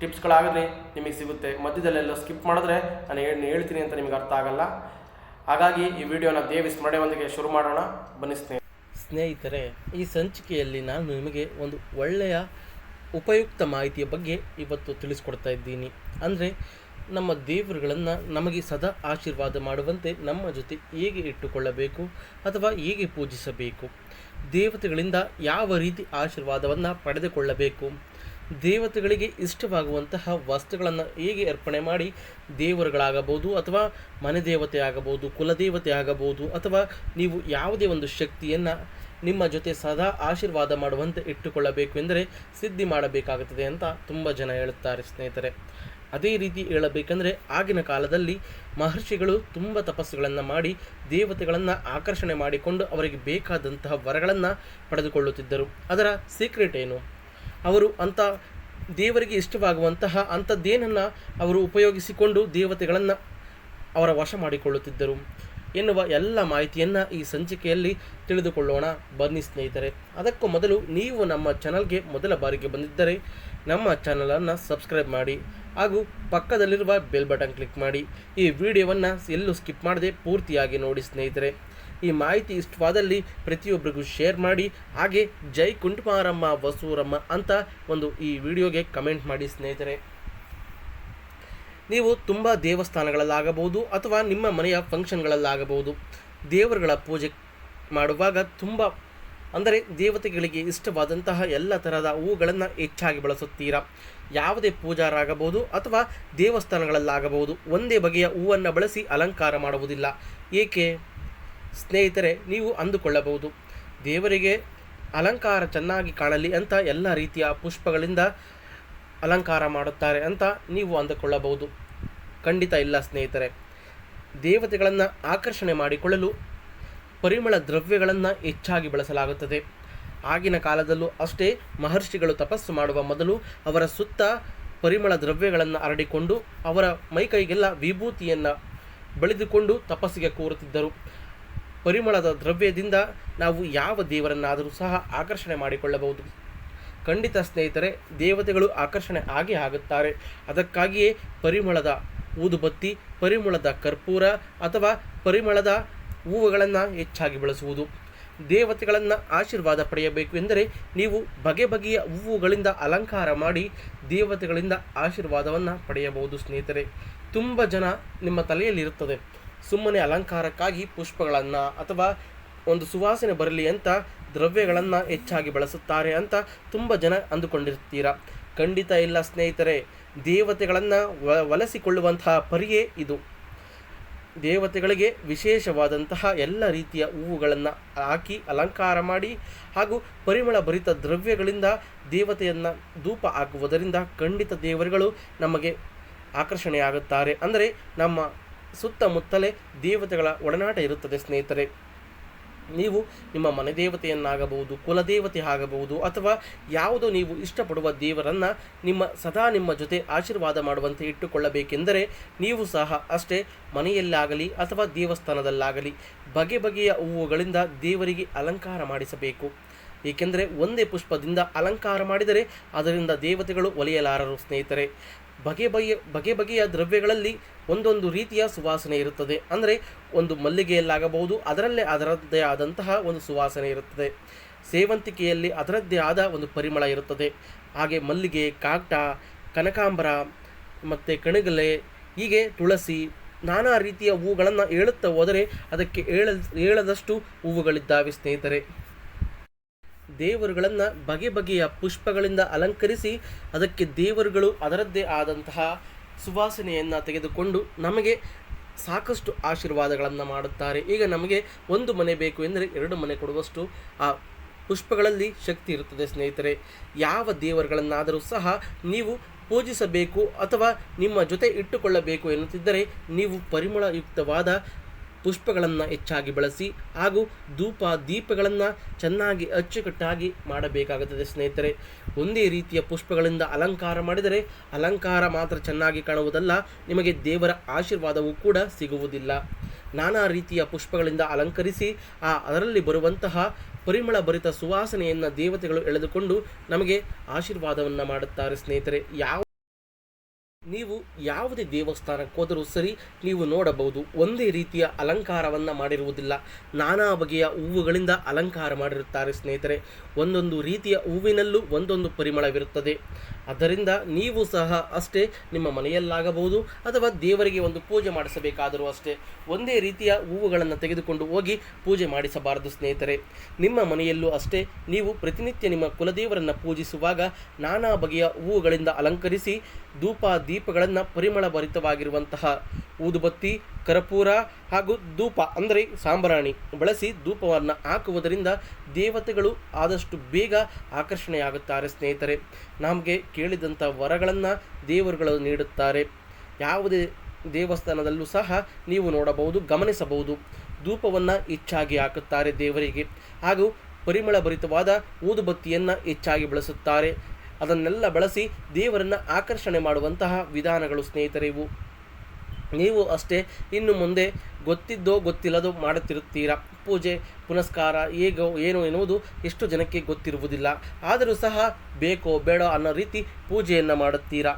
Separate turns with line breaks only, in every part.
ಟಿಪ್ಸ್ಗಳಾಗಲಿ ನಿಮಗೆ ಸಿಗುತ್ತೆ. ಮಧ್ಯದಲ್ಲೆಲ್ಲ ಸ್ಕಿಪ್ ಮಾಡಿದ್ರೆ ನಾನು ಏನು ಹೇಳ್ತೀನಿ ಅಂತ ನಿಮಗೆ ಅರ್ಥ ಆಗಲ್ಲ. ಹಾಗಾಗಿ ಈ ವಿಡಿಯೋನ ದೇವಿ ಸ್ಮರಣೆಯೊಂದಿಗೆ ಶುರು ಮಾಡೋಣ. ಬನ್ನಿ ಸ್ನೇಹಿತರೆ
ಸ್ನೇಹಿತರೆ, ಈ ಸಂಚಿಕೆಯಲ್ಲಿ ನಾನು ನಿಮಗೆ ಒಂದು ಒಳ್ಳೆಯ ಉಪಯುಕ್ತ ಮಾಹಿತಿಯ ಬಗ್ಗೆ ಇವತ್ತು ತಿಳಿಸ್ಕೊಡ್ತಾ ಇದ್ದೀನಿ. ಅಂದರೆ ನಮ್ಮ ದೇವರುಗಳನ್ನು ನಮಗೆ ಸದಾ ಆಶೀರ್ವಾದ ಮಾಡುವಂತೆ ನಮ್ಮ ಜೊತೆ ಹೇಗೆ ಇಟ್ಟುಕೊಳ್ಳಬೇಕು ಅಥವಾ ಹೇಗೆ ಪೂಜಿಸಬೇಕು? ದೇವತೆಗಳಿಂದ ಯಾವ ರೀತಿ ಆಶೀರ್ವಾದವನ್ನು ಪಡೆದುಕೊಳ್ಳಬೇಕು? ದೇವತೆಗಳಿಗೆ ಇಷ್ಟವಾಗುವಂತಹ ವಸ್ತುಗಳನ್ನು ಹೇಗೆ ಅರ್ಪಣೆ ಮಾಡಿ ದೇವರುಗಳಾಗಬಹುದು ಅಥವಾ ಮನೆ ದೇವತೆ ಆಗಬಹುದು ಕುಲದೇವತೆ ಆಗಬಹುದು ಅಥವಾ ನೀವು ಯಾವುದೇ ಒಂದು ಶಕ್ತಿಯನ್ನು ನಿಮ್ಮ ಜೊತೆ ಸದಾ ಆಶೀರ್ವಾದ ಮಾಡುವಂತೆ ಇಟ್ಟುಕೊಳ್ಳಬೇಕು ಎಂದರೆ ಸಿದ್ಧಿ ಮಾಡಬೇಕಾಗುತ್ತದೆ ಅಂತ ತುಂಬ ಜನ ಹೇಳುತ್ತಾರೆ ಸ್ನೇಹಿತರೆ. ಅದೇ ರೀತಿ ಹೇಳಬೇಕೆಂದರೆ ಆಗಿನ ಕಾಲದಲ್ಲಿ ಮಹರ್ಷಿಗಳು ತುಂಬ ತಪಸ್ಸುಗಳನ್ನು ಮಾಡಿ ದೇವತೆಗಳನ್ನು ಆಕರ್ಷಣೆ ಮಾಡಿಕೊಂಡು ಅವರಿಗೆ ಬೇಕಾದಂತಹ ವರಗಳನ್ನು ಪಡೆದುಕೊಳ್ಳುತ್ತಿದ್ದರು. ಅದರ ಸೀಕ್ರೆಟ್ ಏನು? ಅವರು ಅಂಥ ದೇವರಿಗೆ ಇಷ್ಟವಾಗುವಂತಹ ಅಂಥದ್ದೇನನ್ನು ಅವರು ಉಪಯೋಗಿಸಿಕೊಂಡು ದೇವತೆಗಳನ್ನು ಅವರ ವಶ ಮಾಡಿಕೊಳ್ಳುತ್ತಿದ್ದರು. ಎನ್ನುವ ಎಲ್ಲ ಮಾಹಿತಿಯನ್ನು ಈ ಸಂಚಿಕೆಯಲ್ಲಿ ತಿಳಿದುಕೊಳ್ಳೋಣ. ಬನ್ನಿ ಸ್ನೇಹಿತರೆ, ಅದಕ್ಕೂ ಮೊದಲು ನೀವು ನಮ್ಮ ಚಾನಲ್ಗೆ ಮೊದಲ ಬಾರಿಗೆ ಬಂದಿದ್ದರೆ ನಮ್ಮ ಚಾನಲನ್ನು ಸಬ್ಸ್ಕ್ರೈಬ್ ಮಾಡಿ ಹಾಗೂ ಪಕ್ಕದಲ್ಲಿರುವ ಬೆಲ್ ಬಟನ್ ಕ್ಲಿಕ್ ಮಾಡಿ. ಈ ವಿಡಿಯೋವನ್ನು ಎಲ್ಲೂ ಸ್ಕಿಪ್ ಮಾಡದೆ ಪೂರ್ತಿಯಾಗಿ ನೋಡಿ ಸ್ನೇಹಿತರೆ. ಈ ಮಾಹಿತಿ ಇಷ್ಟವಾದಲ್ಲಿ ಪ್ರತಿಯೊಬ್ಬರಿಗೂ ಶೇರ್ ಮಾಡಿ, ಹಾಗೆ ಜೈ ಕುಂಟುಮಾರಮ್ಮ, ವಸೂರಮ್ಮ ಅಂತ ಒಂದು ಈ ವಿಡಿಯೋಗೆ ಕಮೆಂಟ್ ಮಾಡಿ ಸ್ನೇಹಿತರೆ. ನೀವು ತುಂಬ ದೇವಸ್ಥಾನಗಳಲ್ಲಾಗಬಹುದು ಅಥವಾ ನಿಮ್ಮ ಮನೆಯ ಫಂಕ್ಷನ್ಗಳಲ್ಲಾಗಬಹುದು ದೇವರುಗಳ ಪೂಜೆ ಮಾಡುವಾಗ ತುಂಬ, ಅಂದರೆ ದೇವತೆಗಳಿಗೆ ಇಷ್ಟವಾದಂತಹ ಎಲ್ಲ ಥರದ ಹೂಗಳನ್ನು ಹೆಚ್ಚಾಗಿ ಬಳಸುತ್ತೀರಾ? ಯಾವುದೇ ಪೂಜಾರಾಗಬಹುದು ಅಥವಾ ದೇವಸ್ಥಾನಗಳಲ್ಲಾಗಬಹುದು. ಒಂದೇ ಬಗೆಯ ಹೂವನ್ನು ಬಳಸಿ ಅಲಂಕಾರ ಮಾಡುವುದಿಲ್ಲ. ಏಕೆ? ಸ್ನೇಹಿತರೆ, ನೀವು ಅಂದುಕೊಳ್ಳಬಹುದು. ದೇವರಿಗೆ ಅಲಂಕಾರ ಚೆನ್ನಾಗಿ ಕಾಣಲಿ ಅಂತ ಎಲ್ಲ ರೀತಿಯ ಪುಷ್ಪಗಳಿಂದ ಅಲಂಕಾರ ಮಾಡುತ್ತಾರೆ ಅಂತ ನೀವು ಅಂದುಕೊಳ್ಳಬಹುದು. ಖಂಡಿತ ಇಲ್ಲ ಸ್ನೇಹಿತರೆ. ದೇವತೆಗಳನ್ನು ಆಕರ್ಷಣೆ ಮಾಡಿಕೊಳ್ಳಲು ಪರಿಮಳ ದ್ರವ್ಯಗಳನ್ನು ಹೆಚ್ಚಾಗಿ ಬಳಸಲಾಗುತ್ತದೆ. ಆಗಿನ ಕಾಲದಲ್ಲೂ ಅಷ್ಟೇ ಮಹರ್ಷಿಗಳು ತಪಸ್ಸು ಮಾಡುವ ಮೊದಲು ಅವರ ಸುತ್ತ ಪರಿಮಳ ದ್ರವ್ಯಗಳನ್ನು ಹರಡಿಕೊಂಡು ಅವರ ಮೈಕೈಗೆಲ್ಲ ವಿಭೂತಿಯನ್ನು ಬಳಿದುಕೊಂಡು ತಪಸ್ಸಿಗೆ ಕೂರುತ್ತಿದ್ದರು. ಪರಿಮಳದ ದ್ರವ್ಯದಿಂದ ನಾವು ಯಾವ ದೇವರನ್ನಾದರೂ ಸಹ ಆಕರ್ಷಣೆ ಮಾಡಿಕೊಳ್ಳಬಹುದು. ಖಂಡಿತ ಸ್ನೇಹಿತರೆ, ದೇವತೆಗಳು ಆಕರ್ಷಣೆ ಆಗಿ ಆಗುತ್ತಾರೆ. ಅದಕ್ಕಾಗಿಯೇ ಪರಿಮಳದ ಊದುಬತ್ತಿ, ಪರಿಮಳದ ಕರ್ಪೂರ ಅಥವಾ ಪರಿಮಳದ ಹೂವುಗಳನ್ನು ಹೆಚ್ಚಾಗಿ ಬಳಸುವುದು. ದೇವತೆಗಳನ್ನು ಆಶೀರ್ವಾದ ಪಡೆಯಬೇಕು ಎಂದರೆ ನೀವು ಬಗೆ ಬಗೆಯ ಹೂವುಗಳಿಂದ ಅಲಂಕಾರ ಮಾಡಿ ದೇವತೆಗಳಿಂದ ಆಶೀರ್ವಾದವನ್ನು ಪಡೆಯಬಹುದು ಸ್ನೇಹಿತರೆ. ತುಂಬ ಜನ ನಿಮ್ಮ ತಲೆಯಲ್ಲಿರುತ್ತದೆ. ಸುಮ್ಮನೆ ಅಲಂಕಾರಕ್ಕಾಗಿ ಪುಷ್ಪಗಳನ್ನು ಅಥವಾ ಒಂದು ಸುವಾಸನೆ ಬರಲಿ ಅಂತ ದ್ರವ್ಯಗಳನ್ನು ಹೆಚ್ಚಾಗಿ ಬಳಸುತ್ತಾರೆ ಅಂತ ತುಂಬ ಜನ ಅಂದುಕೊಂಡಿರ್ತೀರ. ಖಂಡಿತ ಇಲ್ಲ ಸ್ನೇಹಿತರೆ. ದೇವತೆಗಳನ್ನು ವಲಸಿಕೊಳ್ಳುವಂತಹ ಪರಿಯೇ ಇದು. ದೇವತೆಗಳಿಗೆ ವಿಶೇಷವಾದಂತಹ ಎಲ್ಲ ರೀತಿಯ ಹೂವುಗಳನ್ನು ಹಾಕಿ ಅಲಂಕಾರ ಮಾಡಿ ಹಾಗೂ ಪರಿಮಳ ಭರಿತ ದ್ರವ್ಯಗಳಿಂದ ದೇವತೆಯನ್ನು ಧೂಪ ಹಾಕುವುದರಿಂದ ಖಂಡಿತ ದೇವರುಗಳು ನಮಗೆ ಆಕರ್ಷಣೆಯಾಗುತ್ತಾರೆ. ಅಂದರೆ ನಮ್ಮ ಸುತ್ತಮುತ್ತಲೇ ದೇವತೆಗಳ ಒಡನಾಟ ಇರುತ್ತದೆ, ಸ್ನೇಹಿತರೆ. ನೀವು ನಿಮ್ಮ ಮನೆ ದೇವತೆಯನ್ನಾಗಬಹುದು, ಕುಲದೇವತೆ ಆಗಬಹುದು, ಅಥವಾ ಯಾವುದೋ ನೀವು ಇಷ್ಟಪಡುವ ದೇವರನ್ನು ನಿಮ್ಮ, ಸದಾ ನಿಮ್ಮ ಜೊತೆ ಆಶೀರ್ವಾದ ಮಾಡುವಂತೆ ಇಟ್ಟುಕೊಳ್ಳಬೇಕೆಂದರೆ ನೀವು ಸಹ ಅಷ್ಟೇ ಮನೆಯಲ್ಲಾಗಲಿ ಅಥವಾ ದೇವಸ್ಥಾನದಲ್ಲಾಗಲಿ ಬಗೆ ಬಗೆಯ ಹೂವುಗಳಿಂದ ದೇವರಿಗೆ ಅಲಂಕಾರ ಮಾಡಿಸಬೇಕು. ಏಕೆಂದರೆ ಒಂದೇ ಪುಷ್ಪದಿಂದ ಅಲಂಕಾರ ಮಾಡಿದರೆ ಅದರಿಂದ ದೇವತೆಗಳು ಒಲಿಯಲಾರರು, ಸ್ನೇಹಿತರೆ. ಬಗೆ ಬಗೆಯ ಬಗೆ ಬಗೆಯ ದ್ರವ್ಯಗಳಲ್ಲಿ ಒಂದೊಂದು ರೀತಿಯ ಸುವಾಸನೆ ಇರುತ್ತದೆ. ಅಂದರೆ ಒಂದು ಮಲ್ಲಿಗೆಯಲ್ಲಾಗಬಹುದು, ಅದರಲ್ಲೇ ಅದರದ್ದೇ ಆದಂತಹ ಒಂದು ಸುವಾಸನೆ ಇರುತ್ತದೆ. ಸೇವಂತಿಕೆಯಲ್ಲಿ ಅದರದ್ದೇ ಆದ ಒಂದು ಪರಿಮಳ ಇರುತ್ತದೆ. ಹಾಗೆ ಮಲ್ಲಿಗೆ ಕಾಕ್ಟ ಕನಕಾಂಬರ ಮತ್ತು ಕಣಗಲೆ, ಹೀಗೆ ತುಳಸಿ, ನಾನಾ ರೀತಿಯ ಹೂಗಳನ್ನು ಹೇಳುತ್ತಾ ಹೋದರೆ ಅದಕ್ಕೆ ಹೇಳ ಹೇಳದಷ್ಟು ಹೂವುಗಳಿದ್ದಾವೆ ಸ್ನೇಹಿತರೆ. ದೇವರುಗಳನ್ನು ಬಗೆ ಬಗೆಯ ಪುಷ್ಪಗಳಿಂದ ಅಲಂಕರಿಸಿ ಅದಕ್ಕೆ ದೇವರುಗಳು ಅದರದ್ದೇ ಆದಂತಹ ಸುವಾಸನೆಯನ್ನು ತೆಗೆದುಕೊಂಡು ನಮಗೆ ಸಾಕಷ್ಟು ಆಶೀರ್ವಾದಗಳನ್ನು ಮಾಡುತ್ತಾರೆ. ಈಗ ನಮಗೆ ಒಂದು ಮನೆ ಬೇಕು ಎಂದರೆ ಎರಡು ಮನೆ ಕೊಡುವಷ್ಟು ಆ ಪುಷ್ಪಗಳಲ್ಲಿ ಶಕ್ತಿ ಇರುತ್ತದೆ ಸ್ನೇಹಿತರೆ. ಯಾವ ದೇವರುಗಳನ್ನಾದರೂ ಸಹ ನೀವು ಪೂಜಿಸಬೇಕು ಅಥವಾ ನಿಮ್ಮ ಜೊತೆ ಇಟ್ಟುಕೊಳ್ಳಬೇಕು ಎನ್ನುತ್ತಿದ್ದರೆ ನೀವು ಪರಿಮಳಯುಕ್ತವಾದ ಪುಷ್ಪಗಳನ್ನು ಹೆಚ್ಚಾಗಿ ಬಳಸಿ ಹಾಗೂ ಧೂಪ ದೀಪಗಳನ್ನು ಚೆನ್ನಾಗಿ ಅಚ್ಚುಕಟ್ಟಾಗಿ ಮಾಡಬೇಕಾಗುತ್ತದೆ ಸ್ನೇಹಿತರೆ. ಒಂದೇ ರೀತಿಯ ಪುಷ್ಪಗಳಿಂದ ಅಲಂಕಾರ ಮಾಡಿದರೆ ಅಲಂಕಾರ ಮಾತ್ರ ಚೆನ್ನಾಗಿ ಕಾಣುವುದಲ್ಲ, ನಿಮಗೆ ದೇವರ ಆಶೀರ್ವಾದವೂ ಕೂಡ ಸಿಗುವುದಿಲ್ಲ. ನಾನಾ ರೀತಿಯ ಪುಷ್ಪಗಳಿಂದ ಅಲಂಕರಿಸಿ ಆ ಅದರಲ್ಲಿ ಬರುವಂತಹ ಪರಿಮಳ ಭರಿತ ಸುವಾಸನೆಯನ್ನು ದೇವತೆಗಳು ಎಳೆದುಕೊಂಡು ನಮಗೆ ಆಶೀರ್ವಾದವನ್ನು ಮಾಡುತ್ತಾರೆ ಸ್ನೇಹಿತರೆ. ಯಾವ ನೀವು ಯಾವುದೇ ದೇವಸ್ಥಾನಕ್ಕೆ ಹೋದರೂ ಸರಿ ನೀವು ನೋಡಬಹುದು. ಒಂದೇ ರೀತಿಯ ಅಲಂಕಾರವನ್ನು ಮಾಡಿರುವುದಿಲ್ಲ. ನಾನಾ ಬಗೆಯ ಹೂವುಗಳಿಂದ ಅಲಂಕಾರ ಮಾಡಿರುತ್ತಾರೆ ಸ್ನೇಹಿತರೆ. ಒಂದೊಂದು ರೀತಿಯ ಹೂವಿನಲ್ಲೂ ಒಂದೊಂದು ಪರಿಮಳವಿರುತ್ತದೆ. ಅದರಿಂದ ನೀವು ಸಹ ಅಷ್ಟೇ ನಿಮ್ಮ ಮನೆಯಲ್ಲಾಗಬಹುದು ಅಥವಾ ದೇವರಿಗೆ ಒಂದು ಪೂಜೆ ಮಾಡಿಸಬೇಕಾದರೂ ಅಷ್ಟೇ. ಒಂದೇ ರೀತಿಯ ಹೂವುಗಳನ್ನು ತೆಗೆದುಕೊಂಡು ಹೋಗಿ ಪೂಜೆ ಮಾಡಿಸಬಾರದು ಸ್ನೇಹಿತರೆ. ನಿಮ್ಮ ಮನೆಯಲ್ಲೂ ಅಷ್ಟೇ ನೀವು ಪ್ರತಿನಿತ್ಯ ನಿಮ್ಮ ಕುಲದೇವರನ್ನು ಪೂಜಿಸುವಾಗ ನಾನಾ ಬಗೆಯ ಹೂವುಗಳಿಂದ ಅಲಂಕರಿಸಿ ಧೂಪ ದೀಪಗಳನ್ನು ಪರಿಮಳ ಭರಿತವಾಗಿರುವಂತಹ ಊದುಬತ್ತಿ, ಕರ್ಪೂರ ಹಾಗೂ ಧೂಪ, ಅಂದರೆ ಸಾಂಬ್ರಾಣಿ, ಬಳಸಿ ಧೂಪವನ್ನು ಹಾಕುವುದರಿಂದ ದೇವತೆಗಳು ಆದಷ್ಟು ಬೇಗ ಆಕರ್ಷಣೆಯಾಗುತ್ತಾರೆ ಸ್ನೇಹಿತರೆ. ನಮಗೆ ಕೇಳಿದಂಥ ವರಗಳನ್ನು ದೇವರುಗಳು ನೀಡುತ್ತಾರೆ. ಯಾವುದೇ ದೇವಸ್ಥಾನದಲ್ಲೂ ಸಹ ನೀವು ನೋಡಬಹುದು, ಗಮನಿಸಬಹುದು. ಧೂಪವನ್ನು ಹೆಚ್ಚಾಗಿ ಹಾಕುತ್ತಾರೆ ದೇವರಿಗೆ. ಹಾಗೂ ಪರಿಮಳ ಭರಿತವಾದ ಊದುಬತ್ತಿಯನ್ನು ಹೆಚ್ಚಾಗಿ ಬಳಸುತ್ತಾರೆ. ಅದನ್ನೆಲ್ಲ ಬಳಸಿ ದೇವರನ್ನು ಆಕರ್ಷಣೆ ಮಾಡುವಂತಹ ವಿಧಾನಗಳು ಸ್ನೇಹಿತರೆ ಇವು. ನೀವು ಅಷ್ಟೇ ಇನ್ನು ಮುಂದೆ ಗೊತ್ತಿದ್ದೋ ಗೊತ್ತಿಲ್ಲದೋ ಮಾಡುತ್ತಿರುತ್ತೀರಾ? ಪೂಜೆ, ಪುನಸ್ಕಾರ, ಹೇಗೋ ಏನು ಎನ್ನುವುದು ಎಷ್ಟು ಜನಕ್ಕೆ ಗೊತ್ತಿರುವುದಿಲ್ಲ. ಆದರೂ ಸಹ ಬೇಕೋ ಬೇಡ ಅನ್ನೋ ರೀತಿ ಪೂಜೆಯನ್ನು ಮಾಡುತ್ತೀರಾ?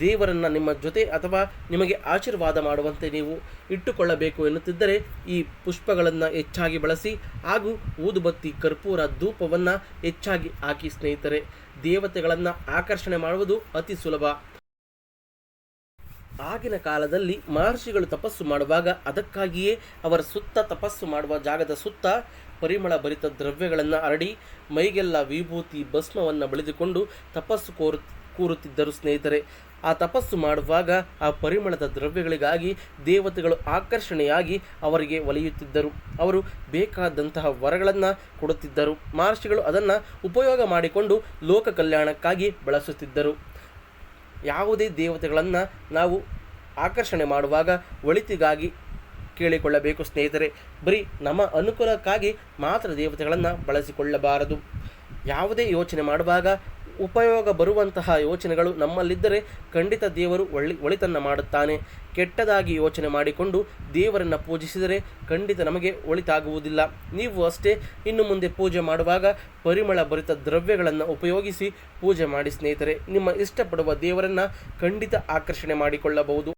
ದೇವರನ್ನು ನಿಮ್ಮ ಜೊತೆ ಅಥವಾ ನಿಮಗೆ ಆಶೀರ್ವಾದ ಮಾಡುವಂತೆ ನೀವು ಇಟ್ಟುಕೊಳ್ಳಬೇಕು ಎನ್ನುತ್ತಿದ್ದರೆ ಈ ಪುಷ್ಪಗಳನ್ನು ಹೆಚ್ಚಾಗಿ ಬಳಸಿ ಹಾಗೂ ಊದುಬತ್ತಿ, ಕರ್ಪೂರ, ಧೂಪವನ್ನು ಹೆಚ್ಚಾಗಿ ಹಾಕಿ ಸ್ನೇಹಿತರೆ, ದೇವತೆಗಳನ್ನು ಆಕರ್ಷಣೆ ಮಾಡುವುದು ಅತಿ ಸುಲಭ. ಆಗಿನ ಕಾಲದಲ್ಲಿ ಮಹರ್ಷಿಗಳು ತಪಸ್ಸು ಮಾಡುವಾಗ ಅದಕ್ಕಾಗಿಯೇ ಅವರ ಸುತ್ತ ತಪಸ್ಸು ಮಾಡುವ ಜಾಗದ ಸುತ್ತ ಪರಿಮಳ ಭರಿತ ದ್ರವ್ಯಗಳನ್ನು ಅರಡಿ ಮೈಗೆಲ್ಲ ವಿಭೂತಿ ಭಸ್ಮವನ್ನು ಬಳಿದುಕೊಂಡು ತಪಸ್ಸು ಕೋರು, ಕೂರುತ್ತಿದ್ದರು ಸ್ನೇಹಿತರೆ. ಆ ತಪಸ್ಸು ಮಾಡುವಾಗ ಆ ಪರಿಮಳದ ದ್ರವ್ಯಗಳಿಗಾಗಿ ದೇವತೆಗಳು ಆಕರ್ಷಣೆಯಾಗಿ ಅವರಿಗೆ ಒಲಿಯುತ್ತಿದ್ದರು. ಅವರು ಬೇಕಾದಂತಹ ವರಗಳನ್ನು ಕೊಡುತ್ತಿದ್ದರು. ಮಹರ್ಷಿಗಳು ಅದನ್ನು ಉಪಯೋಗ ಮಾಡಿಕೊಂಡು ಲೋಕ ಕಲ್ಯಾಣಕ್ಕಾಗಿ ಬಳಸುತ್ತಿದ್ದರು. ಯಾವುದೇ ದೇವತೆಗಳನ್ನು ನಾವು ಆಕರ್ಷಣೆ ಮಾಡುವಾಗ ಒಳಿತಿಗಾಗಿ ಕೇಳಿಕೊಳ್ಳಬೇಕು ಸ್ನೇಹಿತರೆ. ಬರೀ ನಮ್ಮ ಅನುಕೂಲಕ್ಕಾಗಿ ಮಾತ್ರ ದೇವತೆಗಳನ್ನು ಬಳಸಿಕೊಳ್ಳಬಾರದು. ಯಾವುದೇ ಯೋಚನೆ ಮಾಡುವಾಗ ಉಪಯೋಗ ಬರುವಂತಹ ಯೋಚನೆಗಳು ನಮ್ಮಲ್ಲಿದ್ದರೆ ಖಂಡಿತ ದೇವರು ಒಳ್ಳಿ ಒಳಿತನ್ನು ಮಾಡುತ್ತಾನೆ. ಕೆಟ್ಟದಾಗಿ ಯೋಚನೆ ಮಾಡಿಕೊಂಡು ದೇವರನ್ನು ಪೂಜಿಸಿದರೆ ಖಂಡಿತ ನಮಗೆ ಒಳಿತಾಗುವುದಿಲ್ಲ. ನೀವು ಅಷ್ಟೇ ಇನ್ನು ಮುಂದೆ ಪೂಜೆ ಮಾಡುವಾಗ ಪರಿಮಳ ಭರಿತ ದ್ರವ್ಯಗಳನ್ನು ಉಪಯೋಗಿಸಿ ಪೂಜೆ ಮಾಡಿ ಸ್ನೇಹಿತರೆ, ನಿಮ್ಮ ಇಷ್ಟಪಡುವ ದೇವರನ್ನು ಖಂಡಿತ ಆಕರ್ಷಣೆ ಮಾಡಿಕೊಳ್ಳಬಹುದು.